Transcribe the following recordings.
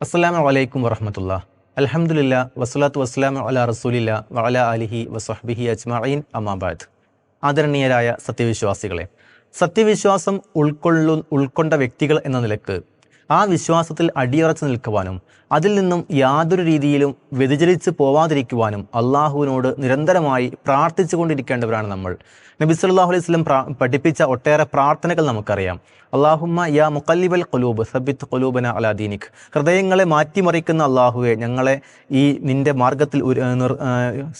അസ്സലാമു അലൈക്കും വറഹമത്തുള്ള. അലഹമുല്ല വസ്സലാത്തു വസ്സലാമു അല റസൂലില്ല വഅല അലിഹി വസ്ഹബിഹി അജ്മഈൻ അമാബാദ് ആദരണീയരായ സത്യവിശ്വാസികളെ സത്യവിശ്വാസം ഉൾക്കൊള്ളു ഉൾക്കൊണ്ട വ്യക്തികൾ എന്ന നിലയ്ക്ക് ആ വിശ്വാസത്തിൽ അടിയുറച്ചു നിൽക്കുവാനും അതിൽ നിന്നും യാതൊരു രീതിയിലും വ്യതിചലിച്ച് പോവാതിരിക്കുവാനും അള്ളാഹുവിനോട് നിരന്തരമായി പ്രാർത്ഥിച്ചു കൊണ്ടിരിക്കേണ്ടവരാണ് നമ്മൾ. നബി സല്ലല്ലാഹു അലൈഹി സ്വലം പഠിപ്പിച്ച ഒട്ടേറെ പ്രാർത്ഥനകൾ നമുക്കറിയാം. അള്ളാഹുമ്മ യാ മുക്കല്ലിബൽ കൊലൂബ് സബിത്ത് കൊലൂബന അലാ ദീനിക്. ഹൃദയങ്ങളെ മാറ്റിമറിക്കുന്ന അള്ളാഹുവെ ഞങ്ങളെ ഈ നിന്റെ മാർഗത്തിൽ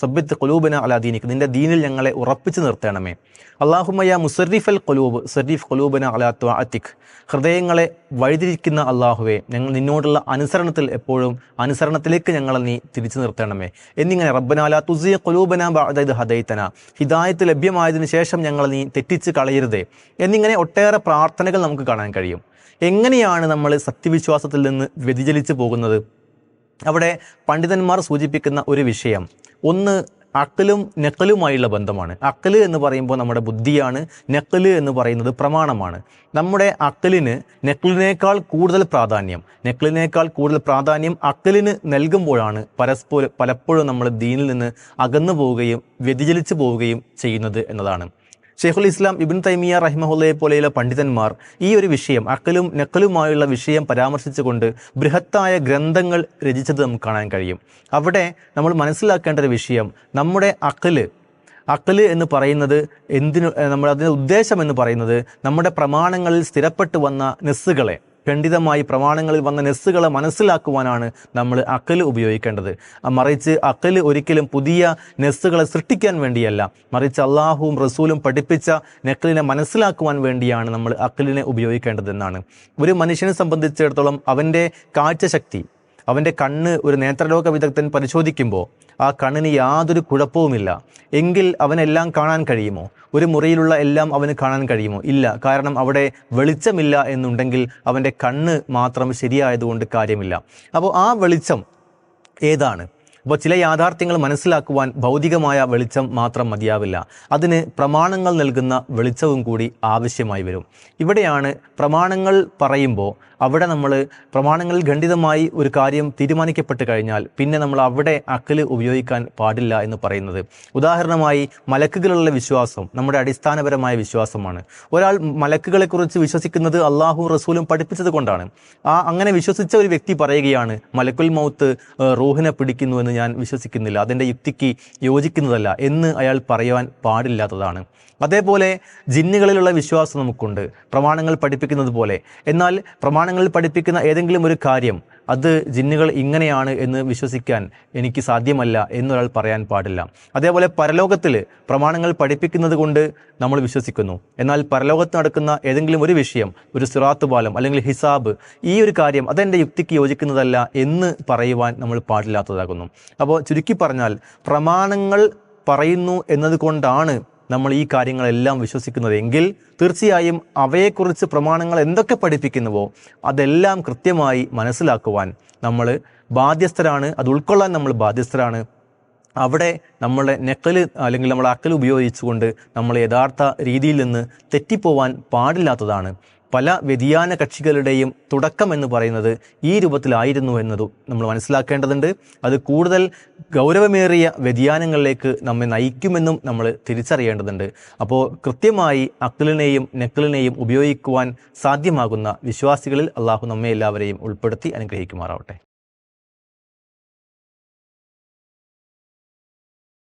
സബിത്ത് കൊലൂബന അലാ ദീനിക് നിന്റെ ദീനിൽ ഞങ്ങളെ ഉറപ്പിച്ചു നിർത്തണമേ. അള്ളാഹുമ്മ യാ മുസറിഫ് അൽ ഖുലൂബ് സരീഫ് കൊലൂബന അലാത്വ അതിഖ് ഹൃദയങ്ങളെ വഴിതിരിക്കുന്ന അള്ളാഹുവെ ഞങ്ങൾ നിന്നോടുള്ള അനുസരണത്തിൽ എപ്പോഴും അനുസരണത്തിലേക്ക് ഞങ്ങളെ നീ തിരിച്ചു നിർത്തണമേ. എന്നിങ്ങനെ റബ്ബനാല തുസിയ കൊലൂബന അതായത് ഹദൈത്തന ഹിദായത്ത് ലഭ്യമായതിനു ശേഷം ഞങ്ങളെ നീ തെറ്റിച്ച് കളയരുതേ. എന്നിങ്ങനെ ഒട്ടേറെ പ്രാർത്ഥനകൾ നമുക്ക് കാണാൻ കഴിയും. എങ്ങനെയാണ് നമ്മൾ സത്യവിശ്വാസത്തിൽ നിന്ന് വ്യതിചലിച്ചു പോകുന്നത്? അവിടെ പണ്ഡിതന്മാർ സൂചിപ്പിക്കുന്ന ഒരു വിഷയം. ഒന്ന് അക്കലും നെക്കലുമായുള്ള ബന്ധമാണ്. അക്കൽ എന്ന് പറയുമ്പോൾ നമ്മുടെ ബുദ്ധിയാണ് നെക്കൽ എന്ന് പറയുന്നത് പ്രമാണമാണ്. നമ്മുടെ അക്കലിന് നെക്കലിനേക്കാൾ കൂടുതൽ പ്രാധാന്യം. നെക്കലിനേക്കാൾ കൂടുതൽ പ്രാധാന്യം അക്കലിന് നൽകുമ്പോഴാണ് പരസ്പരം പലപ്പോഴും നമ്മൾ ദീനിൽ നിന്ന് അകന്നു പോവുകയും വ്യതിചലിച്ചു പോവുകയും ചെയ്യുന്നത് എന്നതാണ്. ഷെയ്ഖുൽ ഇസ്ലാം ഇബിൻ തൈമിയ റഹിമഹുല്ലയെ പോലെയുള്ള പണ്ഡിതന്മാർ ഈ ഒരു വിഷയം അക്കലും നക്കലുമായുള്ള വിഷയം പരാമർശിച്ചുകൊണ്ട് ബൃഹത്തായ ഗ്രന്ഥങ്ങൾ രചിച്ചത് നമുക്ക് കാണാൻ കഴിയും. അവിടെ നമ്മൾ മനസ്സിലാക്കേണ്ട ഒരു വിഷയം നമ്മുടെ അക്കൽ അക്കൽ എന്ന് പറയുന്നത് എന്തിനു നമ്മൾ അതിന്റെ ഉദ്ദേശം എന്ന് പറയുന്നത് നമ്മുടെ പ്രമാണങ്ങളിൽ സ്ഥിരപ്പെട്ടു വന്ന നെസ്സുകളെ ഖണ്ഡിതമായി പ്രമാണങ്ങളിൽ വന്ന നെസ്സുകളെ മനസ്സിലാക്കുവാനാണ് നമ്മൾ അക്കൽ ഉപയോഗിക്കേണ്ടത്. മറിച്ച് അക്കൽ ഒരിക്കലും പുതിയ നെസ്സുകളെ സൃഷ്ടിക്കാൻ വേണ്ടിയല്ല. മറിച്ച് അള്ളാഹുവും റസൂലും പഠിപ്പിച്ച നെക്കലിനെ മനസ്സിലാക്കുവാൻ വേണ്ടിയാണ് നമ്മൾ അക്കലിനെ ഉപയോഗിക്കേണ്ടതെന്നാണ്. ഒരു മനുഷ്യനെ സംബന്ധിച്ചിടത്തോളം അവന്റെ കാഴ്ചശക്തി അവന്റെ കണ്ണ് ഒരു നേത്രലോക വിദഗ്ധൻ പരിശോധിക്കുമ്പോൾ ആ കണ്ണിന് യാതൊരു കുഴപ്പവുമില്ല. എങ്കിൽ അവനെല്ലാം കാണാൻ കഴിയുമോ? ഒരു മുറിയിലുള്ള എല്ലാം അവന് കാണാൻ കഴിയുമോ? ഇല്ല. കാരണം അവിടെ വെളിച്ചമില്ല എന്നുണ്ടെങ്കിൽ അവന്റെ കണ്ണ് മാത്രം ശരിയായതുകൊണ്ട് കാര്യമില്ല. അപ്പോൾ ആ വെളിച്ചം ഏതാണ്? അപ്പോൾ ചില യാഥാർത്ഥ്യങ്ങൾ മനസ്സിലാക്കുവാൻ ഭൗതികമായ വെളിച്ചം മാത്രം മതിയാവില്ല. അതിന് പ്രമാണങ്ങൾ നൽകുന്ന വെളിച്ചവും കൂടി ആവശ്യമായി വരും. ഇവിടെയാണ് പ്രമാണങ്ങൾ പറയുമ്പോൾ അവിടെ നമ്മൾ പ്രമാണങ്ങളിൽ ഖണ്ഡിതമായി ഒരു കാര്യം തീരുമാനിക്കപ്പെട്ട് കഴിഞ്ഞാൽ പിന്നെ നമ്മൾ അവിടെ അക്കൽ ഉപയോഗിക്കാൻ പാടില്ല എന്ന് പറയുന്നത്. ഉദാഹരണമായി മലക്കുകളുള്ള വിശ്വാസം നമ്മുടെ അടിസ്ഥാനപരമായ വിശ്വാസമാണ്. ഒരാൾ മലക്കുകളെക്കുറിച്ച് വിശ്വസിക്കുന്നത് അള്ളാഹു റസൂലും പഠിപ്പിച്ചത് കൊണ്ടാണ്. ആ അങ്ങനെ വിശ്വസിച്ച ഒരു വ്യക്തി പറയുകയാണ് മലക്കുൽ മൗത്ത് റൂഹിനെ പിടിക്കുന്നു എന്ന് ഞാൻ വിശ്വസിക്കുന്നില്ല. അതിന്റെ യുക്തിക്ക് യോജിക്കുന്നതല്ല എന്ന് അയാൾ പറയുവാൻ പാടില്ലാത്തതാണ്. അതേപോലെ ജിന്നുകളിലുള്ള വിശ്വാസം നമുക്കുണ്ട്. പ്രമാണങ്ങൾ പഠിപ്പിക്കുന്നത് പോലെ എന്നാൽ പ്രമാണങ്ങളിൽ പഠിപ്പിക്കുന്ന ഏതെങ്കിലും ഒരു കാര്യം അത് ജിന്നുകൾ ഇങ്ങനെയാണ് എന്ന് വിശ്വസിക്കാൻ എനിക്ക് സാധ്യമല്ല എന്നൊരാൾ പറയാൻ പാടില്ല. അതേപോലെ പരലോകത്തിൽ പ്രമാണങ്ങൾ പഠിപ്പിക്കുന്നത് കൊണ്ട് നമ്മൾ വിശ്വസിക്കുന്നു. എന്നാൽ പരലോകത്ത് നടക്കുന്ന ഏതെങ്കിലും ഒരു വിഷയം ഒരു സിറാത്ത് പാലം അല്ലെങ്കിൽ ഹിസാബ് ഈ ഒരു കാര്യം അതെന്റെ യുക്തിക്ക് യോജിക്കുന്നതല്ല എന്ന് പറയുവാൻ നമ്മൾ പാടില്ലാത്തതാകുന്നു. അപ്പോൾ ചുരുക്കി പറഞ്ഞാൽ പ്രമാണങ്ങൾ പറയുന്നു എന്നതുകൊണ്ടാണ് നമ്മൾ ഈ കാര്യങ്ങളെല്ലാം വിശ്വസിക്കുന്നത് എങ്കിൽ തീർച്ചയായും അവയെക്കുറിച്ച് പ്രമാണങ്ങൾ എന്തൊക്കെ പഠിപ്പിക്കുന്നുവോ അതെല്ലാം കൃത്യമായി മനസ്സിലാക്കുവാൻ നമ്മൾ ബാധ്യസ്ഥരാണ് അത് ഉൾക്കൊള്ളാൻ നമ്മൾ ബാധ്യസ്ഥരാണ്. അവിടെ നമ്മളെ നെക്കൽ അല്ലെങ്കിൽ നമ്മുടെ അക്കൽ ഉപയോഗിച്ചുകൊണ്ട് നമ്മൾ യഥാർത്ഥ രീതിയിൽ നിന്ന് തെറ്റിപ്പോവാൻ പാടില്ലാത്തതാണ്. പല വ്യതിയാന കക്ഷികളുടെയും തുടക്കം എന്ന് പറയുന്നത് ഈ രൂപത്തിലായിരുന്നു എന്നതും നമ്മൾ മനസ്സിലാക്കേണ്ടതുണ്ട്. അത് കൂടുതൽ ഗൗരവമേറിയ വ്യതിയാനങ്ങളിലേക്ക് നമ്മെ നയിക്കുമെന്നും നമ്മൾ തിരിച്ചറിയേണ്ടതുണ്ട്. അപ്പോൾ കൃത്യമായി അക്കിളിനെയും നെക്കിളിനെയും ഉപയോഗിക്കുവാൻ സാധ്യമാകുന്ന വിശ്വാസികളിൽ അള്ളാഹു നമ്മെ എല്ലാവരെയും ഉൾപ്പെടുത്തി അനുഗ്രഹിക്കുമാറാവട്ടെ.